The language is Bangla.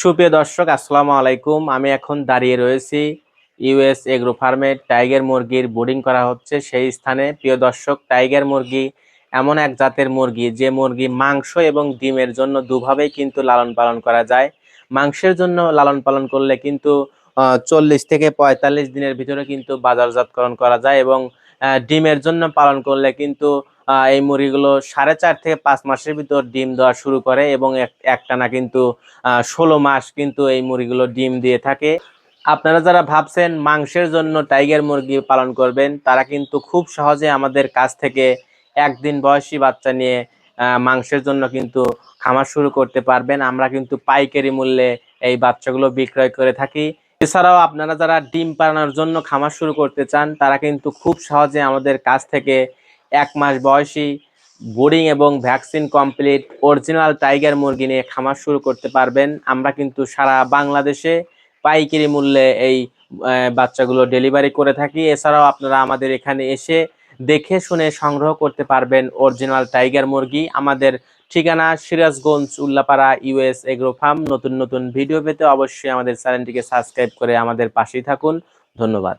সুপ্রিয় দর্শক, আসসালামু আলাইকুম। আমি এখন দাঁড়িয়ে রয়েছি ইউএস এগ্রো ফার্মে। টাইগার মুরগির বোর্ডিং করা হচ্ছে সেই স্থানে। প্রিয় দর্শক, টাইগার মুরগি এমন এক জাতের মুরগি, যে মুরগি মাংস এবং ডিমের জন্য দুভাবেই কিন্তু লালন পালন করা যায়। মাংসের জন্য লালন পালন করলে কিন্তু চল্লিশ থেকে পঁয়তাল্লিশ দিনের ভিতরে কিন্তু বাজারজাতকরণ করা যায় এবং ডিমের জন্য পালন করলে কিন্তু এই মুরগিগুলো সাড়ে চার থেকে পাঁচ মাসের ভিতর ডিম দেওয়া শুরু করে এবং এক- একটানা কিন্তু ষোলো মাস কিন্তু এই মুরগিগুলো ডিম দিয়ে থাকে। আপনারা যারা ভাবছেন মাংসের জন্য টাইগার মুরগি পালন করবেন, তারা কিন্তু খুব সহজে আমাদের কাছ থেকে একদিন বয়সী বাচ্চা নিয়ে মাংসের জন্য কিন্তু খামার শুরু করতে পারবেন। আমরা কিন্তু পাইকারি মূল্যে এই বাচ্চাগুলো বিক্রয় করে থাকি। এছাড়াও আপনারা যারা ডিম পালানোর জন্য খামার শুরু করতে চান, তারা কিন্তু খুব সহজে আমাদের কাছ থেকে এক মাস বয়সী বোর্ডিং এবং ভ্যাকসিন কমপ্লিট, অরিজিনাল টাইগার মুরগি নিয়ে খামার শুরু করতে পারবেন। আমরা কিন্তু সারা বাংলাদেশে পাইকারি মূল্যে এই বাচ্চাগুলো ডেলিভারি করে থাকি। এছাড়াও আপনারা আমাদের এখানে এসে দেখে শুনে সংগ্রহ করতে পারবেন অরিজিনাল টাইগার মুরগি। আমাদের ঠিকানা Sirajganj, Ullapara US agro farm. নতুন নতুন ভিডিও পেতে অবশ্যই আমাদের চ্যানেলটিকে সাবস্ক্রাইব করে আমাদের পাশেই থাকুন। ধন্যবাদ।